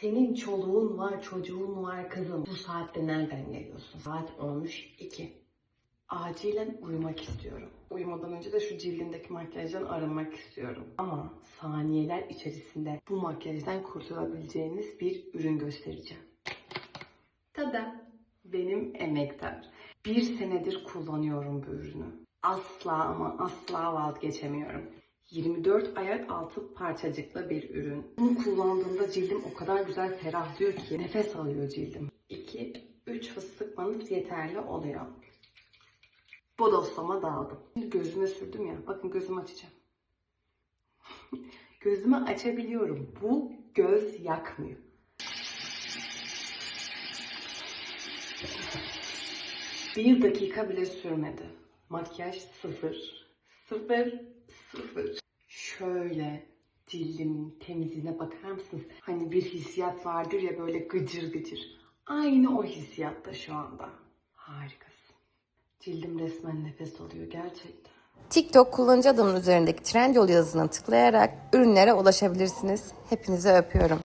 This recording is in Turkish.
Senin çoluğun var, çocuğun var kızım. Bu saatte nereden geliyorsun? Saat olmuş 2. Acilen uyumak istiyorum. Uyumadan önce de şu cildindeki makyajdan arınmak istiyorum. Ama saniyeler içerisinde bu makyajdan kurtulabileceğiniz bir ürün göstereceğim. Tada! Benim emektar. Bir senedir kullanıyorum bu ürünü. Asla ama asla vazgeçemiyorum. 24 ayak altı parçacıklı bir ürün. Bunu kullandığımda cildim o kadar güzel ferahlıyor ki nefes alıyor cildim. 2-3 fıstıkmanız yeterli oluyor. Bu dostlama dağıldım. Şimdi gözüme sürdüm ya. Bakın gözümü açacağım. gözümü açabiliyorum. Bu göz yakmıyor. Bir dakika bile sürmedi. Makyaj sıfır. Sıfır. Sıfır. Şöyle cildimin temizliğine bakar mısınız? Hani bir hissiyat vardır ya böyle gıcır gıcır. Aynı o hissiyatta şu anda. Harikasın. Cildim resmen nefes alıyor gerçekten. TikTok kullanıcı adımın üzerindeki Trendyol yazısına tıklayarak ürünlere ulaşabilirsiniz. Hepinizi öpüyorum.